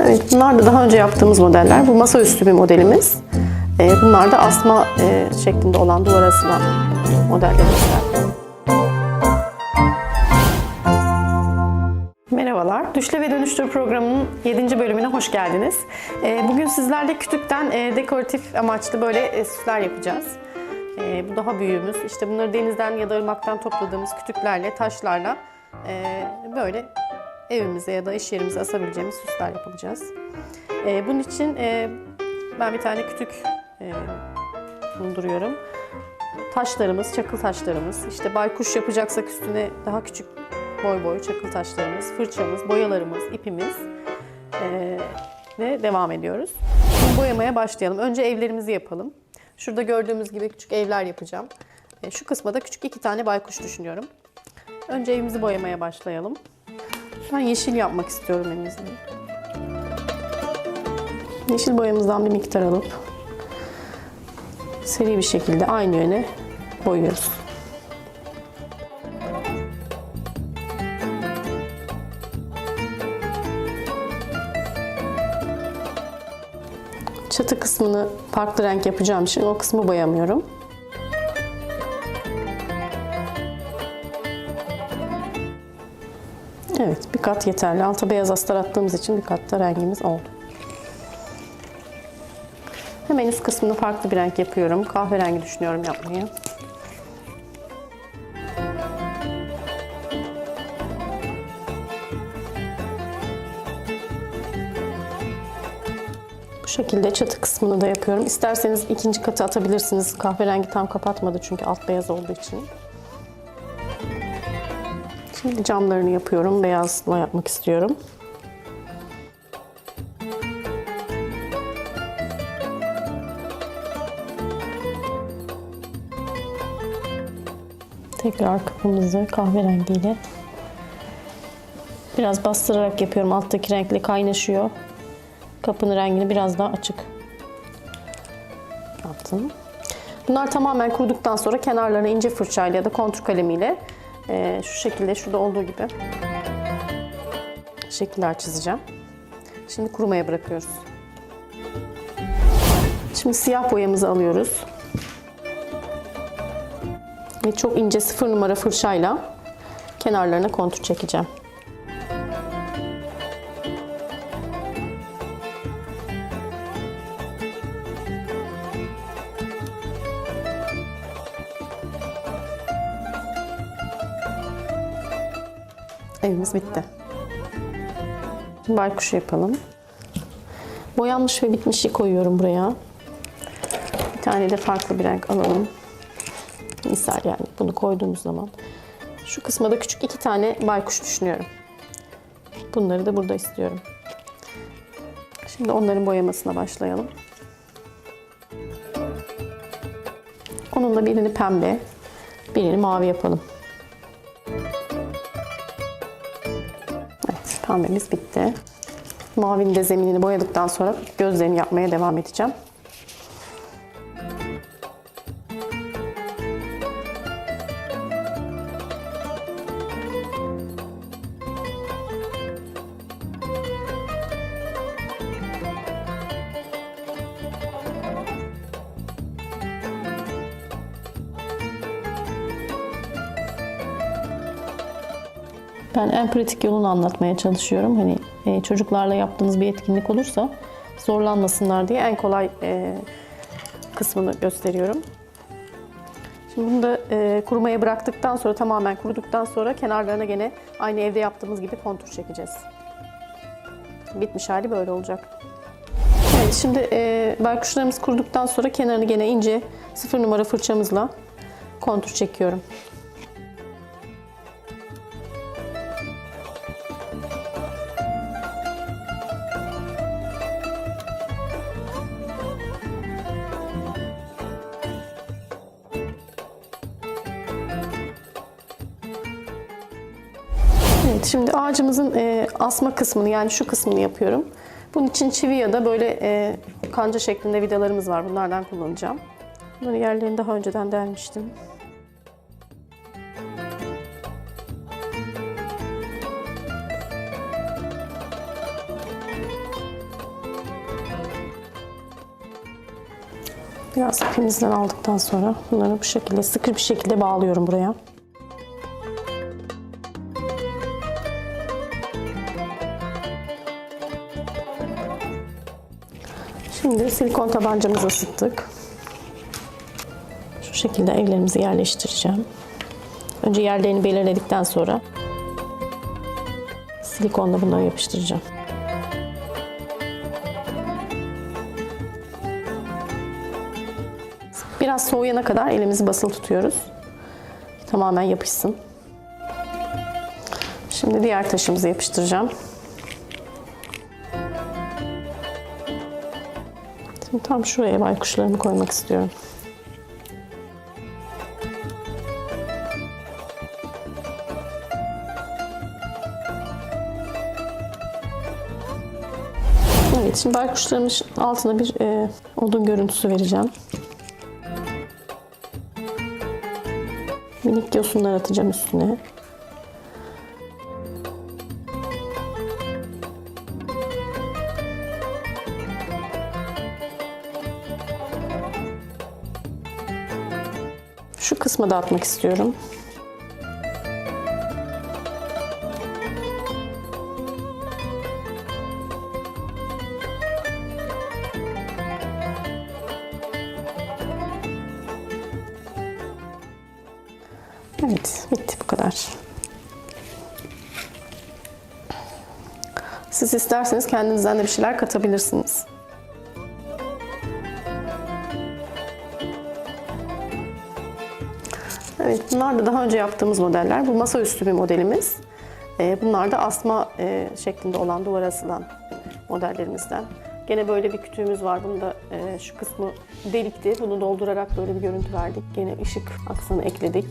Evet, bunlar da daha önce yaptığımız modeller. Bu masaüstü bir modelimiz. Ee, bunlar da asma e, şeklinde olan duvar asılan modellerimizden. Merhabalar, Düşle ve Dönüştür programının 7. bölümüne hoş geldiniz. Ee, Bugün sizlerle kütükten e, dekoratif amaçlı böyle e, süsler yapacağız. Ee, Bu daha büyüğümüz. İşte bunları denizden ya da ırmaktan topladığımız kütüklerle, taşlarla böyle evimize ya da iş yerimize asabileceğimiz süsler yapacağız. Ee, Bunun için e, ben bir tane kütük e, bulunduruyorum. Taşlarımız, çakıl taşlarımız, işte baykuş yapacaksak üstüne daha küçük boy boy çakıl taşlarımız, fırçamız, boyalarımız, ipimiz ee, ve devam ediyoruz. Şimdi boyamaya başlayalım. Önce evlerimizi yapalım. Şurada gördüğümüz gibi küçük evler yapacağım. Ee, şu kısma da küçük iki tane baykuş düşünüyorum. Önce evimizi boyamaya başlayalım. Ben yeşil yapmak istiyorum evimizi. Yeşil boyamızdan bir miktar alıp seri bir şekilde aynı yöne boyuyoruz. Çatı kısmını farklı renk yapacağım için o kısmı boyamıyorum. Evet, bir kat yeterli. Alta beyaz astar attığımız için bir kat da rengimiz oldu. Hemen üst kısmını farklı bir renk yapıyorum. Kahverengi düşünüyorum yapmayı. Bu şekilde çatı kısmını da yapıyorum. İsterseniz ikinci katı atabilirsiniz. Kahverengi tam kapatmadı çünkü alt beyaz olduğu için. Şimdi camlarını yapıyorum. Beyazla yapmak istiyorum. Tekrar kapımızı kahverengiyle biraz bastırarak yapıyorum. Alttaki renkle kaynaşıyor. Kapının rengini biraz daha açık yaptım. Bunlar tamamen kuruduktan sonra kenarlarına ince fırçayla ya da kontur kalemiyle e, şu şekilde şurada olduğu gibi şekiller çizeceğim. Şimdi kurumaya bırakıyoruz. Şimdi siyah boyamızı alıyoruz. Ve çok ince sıfır numara fırçayla kenarlarına kontur çekeceğim. Evimiz bitti. Şimdi baykuşu yapalım. Boyanmış ve bitmişi koyuyorum buraya. Bir tane de farklı bir renk alalım. Misal yani bunu koyduğumuz zaman. Şu kısma da küçük iki tane baykuş düşünüyorum. Bunları da burada istiyorum. Şimdi onların boyamasına başlayalım. Onunla birini pembe, birini mavi yapalım. Pembemiz bitti. Mavinin de zeminini boyadıktan sonra gözlerini yapmaya devam edeceğim. Ben en pratik yolunu anlatmaya çalışıyorum. Hani e, çocuklarla yaptığınız bir etkinlik olursa zorlanmasınlar diye en kolay e, kısmını gösteriyorum. Şimdi bunu da e, kurumaya bıraktıktan sonra tamamen kuruduktan sonra kenarlarına gene aynı evde yaptığımız gibi kontur çekeceğiz. Bitmiş hali böyle olacak. Evet şimdi e, baykuşlarımız kuruduktan sonra kenarını gene ince sıfır numara fırçamızla kontur çekiyorum. Evet şimdi ağacımızın e, asma kısmını yani şu kısmını yapıyorum. Bunun için çivi ya da böyle e, kanca şeklinde vidalarımız var. Bunlardan kullanacağım. Bunların yerlerini daha önceden delmiştim. Biraz ipimizden aldıktan sonra bunları bu şekilde sıkı bir şekilde bağlıyorum buraya. Şimdi silikon tabancamızı ısıttık. Şu şekilde evlerimizi yerleştireceğim. Önce yerlerini belirledikten sonra silikonla bunları yapıştıracağım. Biraz soğuyana kadar elimizi basılı tutuyoruz. Tamamen yapışsın. Şimdi diğer taşımızı yapıştıracağım. Şimdi tam şuraya baykuşlarımı koymak istiyorum. Evet, şimdi baykuşlarımın altına bir e, odun görüntüsü vereceğim. Minik yosunlar atacağım üstüne. Şu kısmı dağıtmak istiyorum. Evet, bitti bu kadar. Siz isterseniz kendinizden de bir şeyler katabilirsiniz. Evet, bunlar da daha önce yaptığımız modeller. Bu masaüstü bir modelimiz. Ee, Bunlar da asma e, şeklinde olan, duvara asılan modellerimizden. Gene böyle bir kütüğümüz var. Bunu da e, şu kısmı delikti. Bunu doldurarak böyle bir görüntü verdik. Gene ışık aksanı ekledik.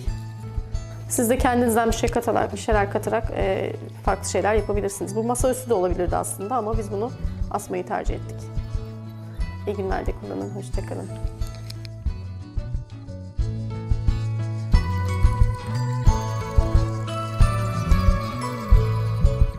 Siz de kendinizden bir şey katarak, bir şeyler katarak e, farklı şeyler yapabilirsiniz. Bu masaüstü de olabilirdi aslında ama biz bunu asmayı tercih ettik. İyi günler de kullanın. Hoşçakalın.